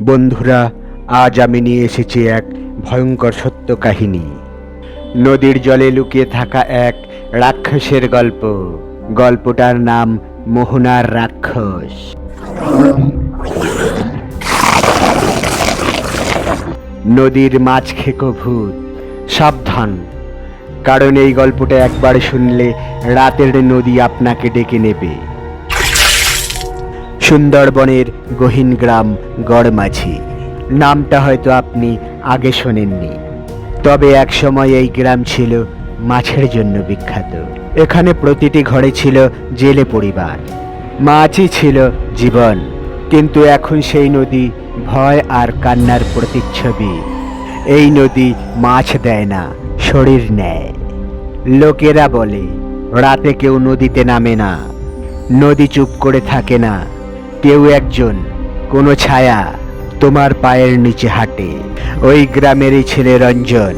বন্ধুরা, আজ আমি নিয়ে এসেছি এক ভয়ঙ্কর সত্য কাহিনী। নদীর জলে লুকিয়ে থাকা এক রাক্ষসের গল্প। গল্পটার নাম মোহনার রাক্ষস। নদীর মাছ খেকো ভূত সাবধান। কারণ এই গল্পটা একবার শুনলে রাতের নদী আপনাকে ডেকে নেবে। সুন্দরবনের গহীন গ্রাম গড়মাঝি। নামটা হয়তো আপনি আগে শোনেননি। তবে এক সময় এই গ্রাম ছিল মাছের জন্য বিখ্যাত। এখানে প্রতিটি ঘরে ছিল জেলে পরিবার। মাছই ছিল জীবন। কিন্তু এখন সেই নদী ভয় আর কান্নার প্রতিচ্ছবি। এই নদী মাছ দেয় না, শরীর নেয়। লোকেরা বলে, রাতে কেউ নদীতে নামে না। নদী চুপ করে থাকে না। কেউ একজন কোনো ছায়া তোমার পায়ের নিচে হাঁটে। ওই গ্রামেরই ছেলে রঞ্জন।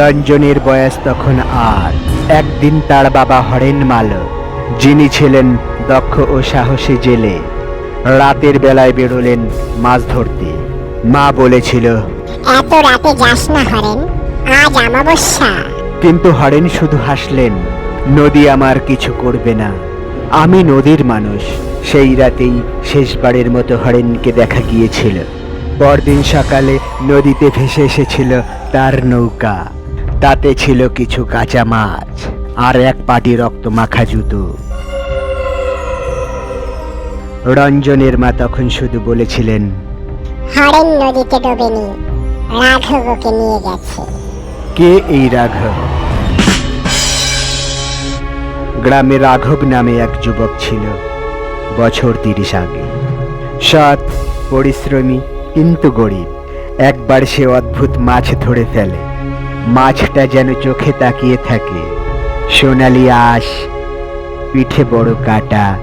রঞ্জনের বয়স তখন আর একদিন তার বাবা হরেন মালক যিনি ছিলেন দক্ষ ও সাহসী জেলে রাতের বেলায় বেরোলেন মাছ ধরতে। মা বলেছিল এত রাতে যাস না হরেন আজ আমাবস্যা কিন্তু হরেন শুধু হাসলেন নদী আমার কিছু করবে না। আমি নদীর মানুষ। সেই রাতেই শেষবারের মতো হরেনকে দেখা গিয়েছিল। পরদিন সকালে নদীতে ভেসে এসেছিল তার নৌকা। তাতে ছিল কিছু কাঁচা মাছ আর এক পাটি রক্ত মাখা জুতো। রঞ্জনের মা তখন শুধু বলেছিলেন হরেন নদীতে ডোবেনি নিয়ে গেছে। কে এই রাঘব? গ্রামে রাঘব নামে এক যুবক ছিল। বছর তিরিশ আগে। সৎ, পরিশ্রমী, কিন্তু গরিব। একবার সে অদ্ভুত মাছ ধরে ফেলে। মাছটা যেন চোখে তাকিয়ে থাকে। সোনালি আঁশ, পিঠে বড় কাটা।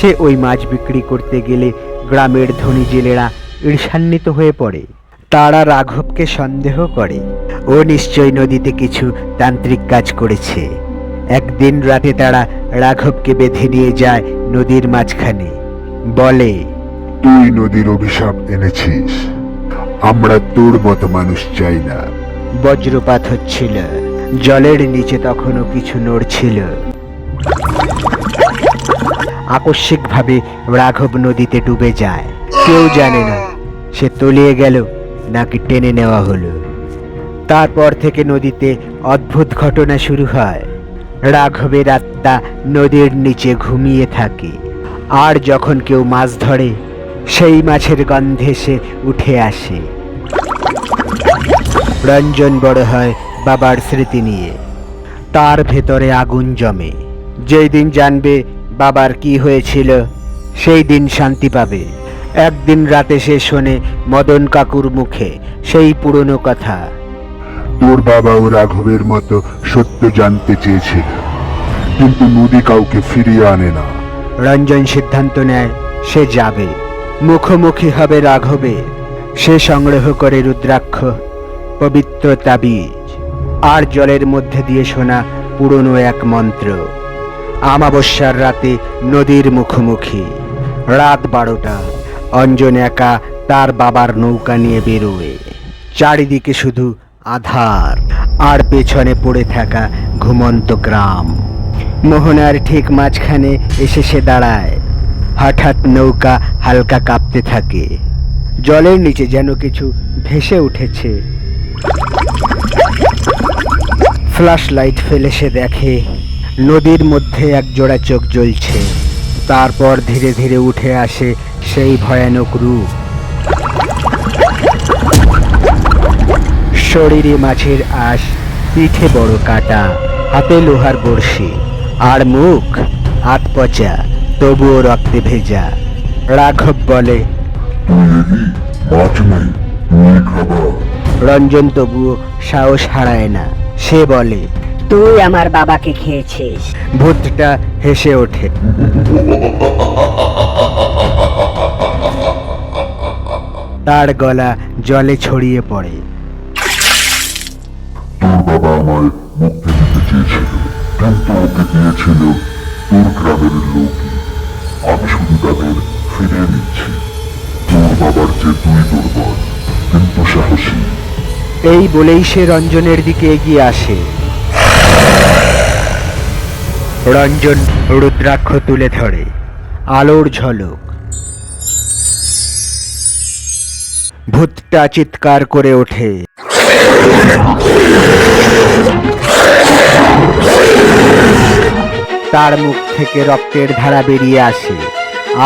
সে ওই মাছ বিক্রি করতে গেলে গ্রামের ধনী জেলেরা ঈর্ষান্বিত হয়ে পড়ে। তারা রাঘবকে সন্দেহ করে। ও নিশ্চয় নদীতে কিছু তান্ত্রিক কাজ করেছে। একদিন রাতে তারা রাঘবকে বেঁধে নিয়ে যায় নদীর মাঝখানে। বলে তুই নদীর অভিশাপ এনেছিস। আমরা তোর মতো মানুষ চাই না। বজ্রপাত হচ্ছিল। জলের নিচে তখনও কিছু নড়ছিল। আকস্মিকভাবে রাঘব নদীতে ডুবে যায়। কেউ জানে না সে তলিয়ে গেল নাকি টেনে নেওয়া হলো। তারপর থেকে নদীতে অদ্ভুত ঘটনা শুরু হয়। রাঘবের আত্মা নদীর নিচে ঘুমিয়ে থাকে। আর যখন কেউ মাছ ধরে, সেই মাছের গন্ধে সে উঠে আসে। রঞ্জন বড় হয় বাবার স্মৃতি নিয়ে। তার ভেতরে আগুন জমে। যেই দিন জানবে বাবার কি হয়েছিল, সেই দিন শান্তি পাবে। একদিন রাতে সে শোনে মদন কাকুর মুখে সেই পুরনো কথা। তোর বাবাও রাঘবের মতো সত্য জানতে চেয়েছিল কিন্তু নদী কাউকে ফিরিয়ে আনে না। রঞ্জন সিদ্ধান্ত নেয়, সে যাবে। মুখোমুখি হবে রাঘবে। সে সংগ্রহ করে রুদ্রাক্ষ, পবিত্র তাবিজ, আর জলের মধ্যে দিয়ে শোনা পুরনো এক মন্ত্র। আমাবস্যার রাতে নদীর মুখোমুখি। রাত বারোটা। অঞ্জন একা তার বাবার নৌকা নিয়ে বেরোয়। চারিদিকে শুধু আধার। আর পেছনে পড়ে থাকা ঘুমন্ত গ্রাম। মোহনার ঠিক মাঝখানে এসে সে দাঁড়ায়। হঠাৎ নৌকা হালকা কাঁপতে থাকে। জলের নিচে যেন কিছু ভেসে উঠেছে। ফ্ল্যাশ লাইট ফেলে সে দেখে নদীর মধ্যে এক জোড়া চোখ জ্বলছে। তারপর ধীরে ধীরে উঠে আসে সেই ভয়ানক রূপ। শরীরে মাছের আঁশ পিঠে বড় কাটা হাতে লোহার বড়শি আর মুখ হাত পচা তবুও রক্তে ভেজা। রাঘব বলে রঞ্জন তবুও সাহস হারায় না। সে বলে তুই আমার বাবাকে খেয়েছিস। ভূতটা হেসে ওঠে। তার গলা জলে ছড়িয়ে পড়ে। আমায় মুক্তি দিতে চেয়েছিল কিন্তু ওকে দিয়েছিল তোর গ্রামের লোকই। আমি শুধু তাদের ফিরিয়ে নিচ্ছি। তোর বাবার চেয়ে তুই তোর এই বলেই সে রঞ্জনের দিকে এগিয়ে আসে। রঞ্জন রুদ্রাক্ষ তুলে ধরে। আলোর ঝলক। ভূতটা চিৎকার করে ওঠে। তার মুখ থেকে রক্তের ধারা বেরিয়ে আসে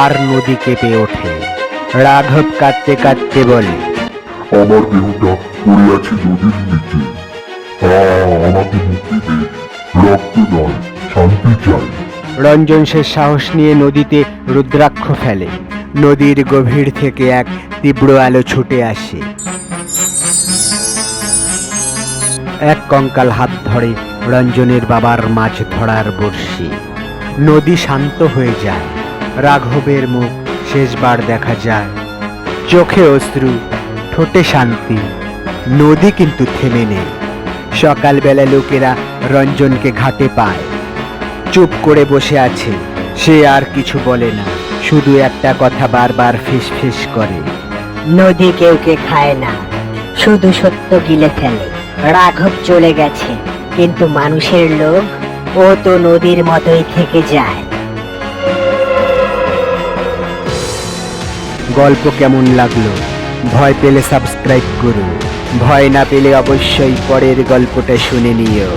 আর নদী কেঁপে ওঠে। রাঘব কাঁদতে কাঁদতে বলে আমার দেহটা পড়ে আছে নদীর নিচে। আমাকে মুক্তি দে। রক্ত নয় শান্তি চাই। রঞ্জন সে সাহস নিয়ে নদীতে রুদ্রাক্ষ ফেলে। নদীর গভীর থেকে এক তীব্র আলো ছুটে আসে। এক কঙ্কাল হাত ধরে রঞ্জনের বাবার মাছ ধরার বড়শি। নদী শান্ত হয়ে যায়, রাঘবের মুখ শেষবার দেখা যায়। চোখে অশ্রু, ঠোঁটে শান্তি, নদী কিন্তু থেমে নেই। সকালবেলা লোকেরা রঞ্জনকে ঘাটে পায়। চুপ করে বসে আছে, সে আর কিছু বলে না, শুধু একটা কথা বারবার ফিস ফিস করে। নদী কেউকে খায় না, শুধু সত্য গিলে ফেলে। রাঘব চলে গেছে, কিন্তু মানুষের লোক ও তো নদীর মতোই থেকে যায়। গল্প কেমন লাগল? ভয় পেলে সাবস্ক্রাইব করুন। ভয় না পেলে অবশ্যই পরের গল্পটা শুনে নিও।